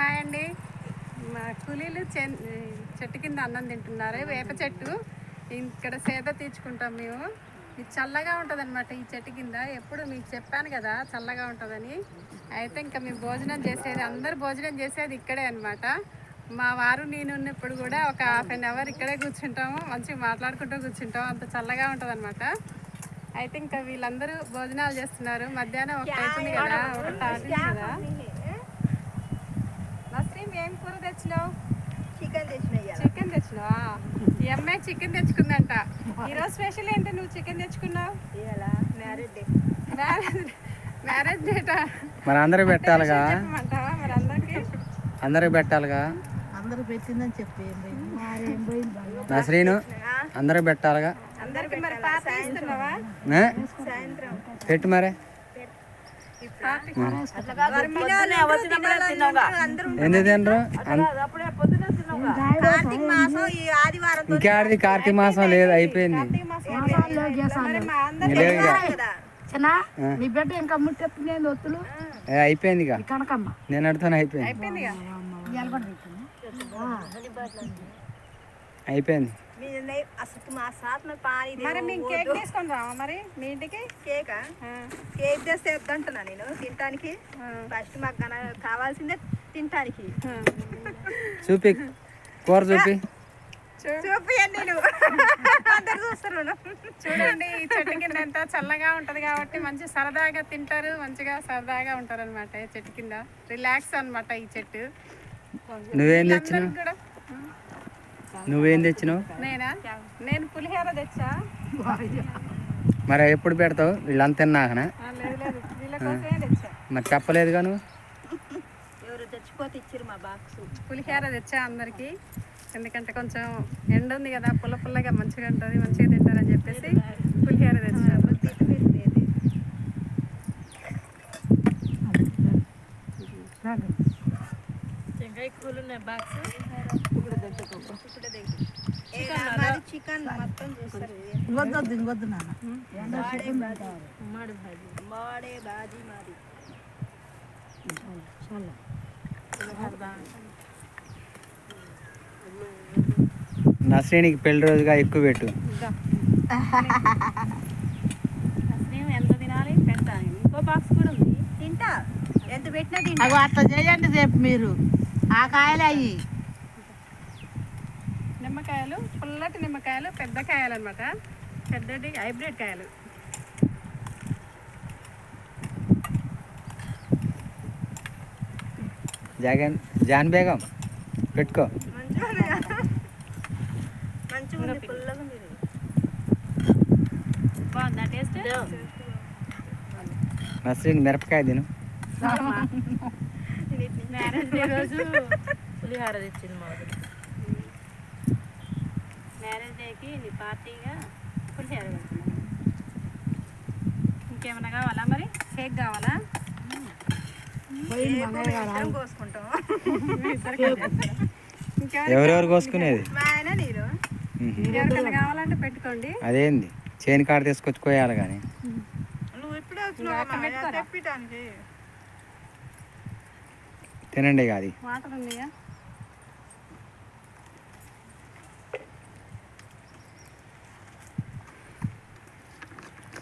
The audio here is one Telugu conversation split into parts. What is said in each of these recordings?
హాయ్ అండి. మా కూలీలు చెట్టు కింద అన్నం తింటున్నారు. వేప చెట్టు. ఇక్కడ సేద తీర్చుకుంటాం మేము. ఇది చల్లగా ఉంటుంది అనమాట ఈ చెట్టు కింద. ఎప్పుడు మీకు చెప్పాను కదా చల్లగా ఉంటుందని. అయితే ఇంకా మేము భోజనం చేసేది అందరు భోజనం చేసేది ఇక్కడే అనమాట మా వారు నేను ఉన్నప్పుడు కూడా ఒక హాఫ్ అన్ అవర్ ఇక్కడే కూర్చుంటాము. మంచిగా మాట్లాడుకుంటూ కూర్చుంటాం అంత చల్లగా ఉంటుంది అయితే ఇంకా వీళ్ళందరూ భోజనాలు చేస్తున్నారు. మధ్యాహ్నం ఒక అవుతుంది కదా ఒక అవుతుంది కదా. ఏం కూర తెచ్చినావు? చికెన్ తెచ్చినాయి చికెన్ తెచ్చినావా? ఈ అమ్మాయి చికెన్ తెచ్చుకుందంట. ఈరోజు స్పెషల్ ఏంటి నువ్వు చికెన్ తెచ్చుకున్నావు? ఇవాళ మ్యారేజ్ డే మ్యారేజ్ మ్యారేజ్ డేటా మరి అందరికి పెట్టాలిగా? మరి అందరికి? అందరికి పెట్టాలిగా? అందరూ పెట్టిందని చెప్పి నా శ్రీను అందరికి పెట్టాలిగా? అందరికి మరి పెట్టు మరి. ఎందుకు తినరు అన్- కార్తీక మాసం ఈ ఆదివారం ఇంకా. ఆడిది కార్తీక మాసం లేదు అయిపోయింది అయిపోయింది నేను అడుగుతాను అయిపోయింది. అయిపోయింది. అసలు మా సార్ పానీ మరి మేము కేక్ తీసుకొని రావా మరి? మీ ఇంటికి? కేక్? కేక్ చేస్తే వద్దంటున్నా నేను తినటానికి. ఫస్ట్ మాకు కావాల్సిందే తినటానికి. చూపి. కూర చూపి. చూపియండి అందరు చూస్తారు చూడండి ఈ చెట్టు కింద ఎంత చల్లగా ఉంటది కాబట్టి మంచి సరదాగా తింటారు మంచిగా సరదాగా ఉంటారు అనమాట చెట్టు కింద. రిలాక్స్ అనమాట ఈ చెట్టు. నువ్వేం తెచ్చినావు? నువ్వేం తెచ్చినావు? నేనా? నేను పులిహోర తెచ్చా? మరి ఎప్పుడు పెడతావు? వీళ్ళంతా తెచ్చా. మరి చెప్పలేదుగా నువ్వు? ఎవరు ఇచ్చిరు మా బాక్స్. పులిహోర తెచ్చా అందరికి. ఎందుకంటే కొంచెం ఎండ ఉంది కదా పుల్ల పుల్లగా మంచిగా ఉంటుంది మంచిగా తింటారని చెప్పేసి పులిహోర తెచ్చా మాది చికెన్ మొత్తం చేస్తారు. ఇంకొద్దు ఇంకొద్దు నాన్న. మాడే బాజీ మాది. నా శ్రేణికి పెళ్ళి రోజుగా ఎక్కువ పెట్టు. ఎంత తినాలి? పెడతాను ఇంకో బాక్స్ కూడా ఉంది. తింటా. ఎంత పెట్టినా తింటా. అట్లా చేయండి రేపు మీరు. ఆ కాయలు అయ్యి. నిమ్మకాయలు పుల్లటి నిమ్మకాయలు పెద్ద కాయలు అనమాట పెద్దటి హైబ్రిడ్ కాయలు. జగన్ జాన్ బేగం పెట్టుకో. మంచిగా ఉంది కదా? మంచిగా ఉంది పుల్లగా ఉంది. ఇది. బాగుందా టేస్ట్? నా శ్రేణి మిరపకాయ తిను. మ్యారేజ్ డే రోజు. పులిహార తెచ్చింది మా. మ్యారేజ్ డేకి నీ పార్టీగా పులిహోర పెడుతున్నాను ఇంకేమైనా కావాలా మరి? కేక్ కావాలా? కోసుకుంటాం. ఎవరెవరు కోసుకునేది? మా ఆయన నేను ఉహు. ఎవరికైనా కావాలంటే పెట్టుకోండి. అదేంది? చేను కాడ తీసుకొచ్చి కోయాలి కానీ. నువ్వు ఇప్పుడే వచ్చినావు తెప్పిటానికి తినండి ఇక అది.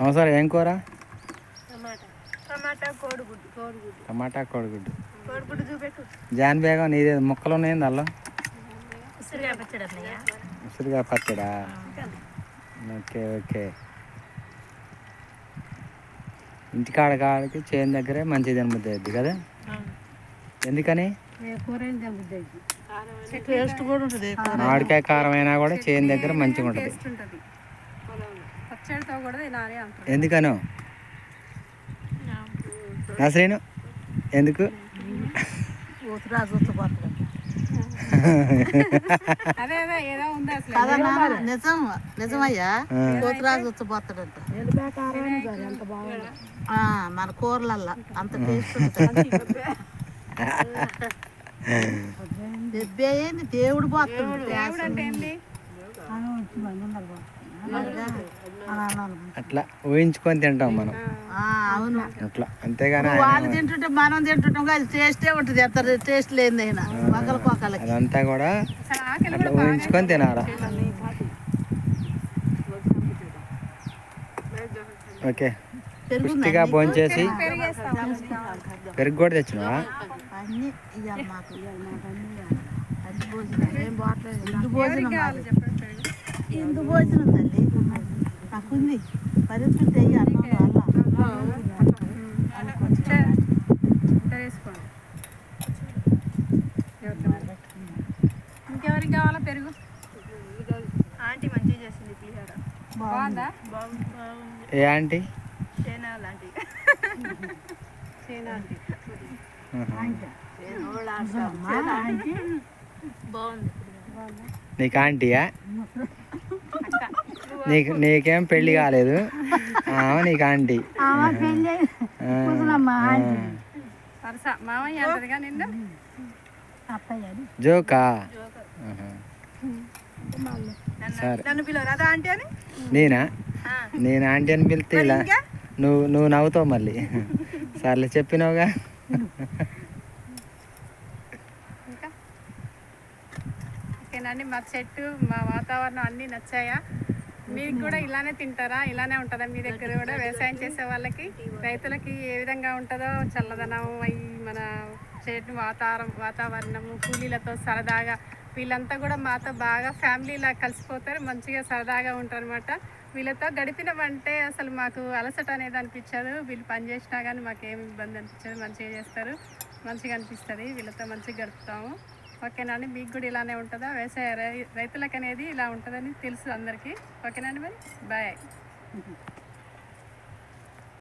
అవసరం ఏం కూర? టమాటా. కోడిగుడ్డు. జాన్ బేగం నీదే ముక్కలు ఉన్నాయండి అల్లం? ఉసిరిగా పచ్చడా ఓకే ఓకే. ఇంటికాడ కాడికి చేను దగ్గరే మంచి తినబుద్ధి అవుద్ది కదా? ఎందుకని? టేస్ట్ కూడా ఉంటుంది మామిడికాయ కారం అయినా కూడా చేను దగ్గర మంచిగా ఉంటుంది. ఎందుకను? నా శ్రీను ఎందుకు నిజం నిజమయ్యా. మన కూరలల్లా అంత టేస్ట్ ఉంటుంది. దెబ్బే దేవుడు పోతుంది దేవుడు అంటే ఏంటి అట్లా ఊహించుకొని తింటాం మనం. ఆ, అవును. అట్లా అంతేగాని వాళ్ళు తింటుంటే మనం తింటుంటాం కానీ టేస్టే ఉంటుంది ఎంత టేస్ట్ లేనిదైనా ఒకరికి ఒకరికి అదంతా కూడా అట్లా ఊహించుకొని తినాలా? ఓకే. పుష్టిగా భోంచేసి పెరుగు కూడా తెచ్చినవా? అన్ని ఇవ్వాలి మాకు. అన్ని భోజనం ఏం బాట్లేదు ఇందు భోజనం మాకు. చెప్పండి ఇందు భోజనం తల్లి నాకుంది. పరిస్థితి అయ్యి అన్నం వల్ల వేసుకోండి ఎవరికైనా. ఇంకెవరికి కావాలా పెరుగు? ఆంటీ మంచిగా చేసింది పులిహోర. బాగుందా? ఏ ఆంటీ? చేనా లాంటి. China auntie. బాగుంది నీకు ఆంటీయా నీకు నీకేం పెళ్ళి కాలేదు. ఆమె నీకు ఆంటీ. జోకా. సరే. నేనా. నేను ఆంటీ అని పిలితే ఇలా? నువ్వు నువ్వు నవ్వుతావు మళ్ళీ. సర్లే చెప్పినావుగా. ఇంకా? ఓకేనండి మా చెట్టు మా వాతావరణం అన్నీ నచ్చాయా? మీకు కూడా ఇలానే తింటారా? ఇలానే ఉంటుందా మీ దగ్గర కూడా వ్యవసాయం చేసే వాళ్ళకి? రైతులకి ఏ విధంగా ఉంటుందో చల్లదనం అవి మన చెట్టు వాతావరణం వాతావరణము కూలీలతో సరదాగా వీళ్ళంతా కూడా మాతో బాగా ఫ్యామిలీలా కలిసిపోతారు మంచిగా సరదాగా ఉంటారు అనమాట వీళ్ళతో గడిపినమంటే అసలు మాకు అలసట అనేది అనిపించదు. వీళ్ళు పని చేసినా కానీ మాకు ఏమి ఇబ్బంది అనిపించదు. మంచిగా చేస్తారు. మంచిగా అనిపిస్తుంది. వీళ్ళతో మంచిగా గడుపుతాము. ఓకేనండి మీకు కూడా ఇలానే ఉంటుందా? వ్యవసాయ రై రైతులకు అనేది ఇలా ఉంటుందని తెలుసు అందరికీ. ఓకేనండి మరి? బాయ్.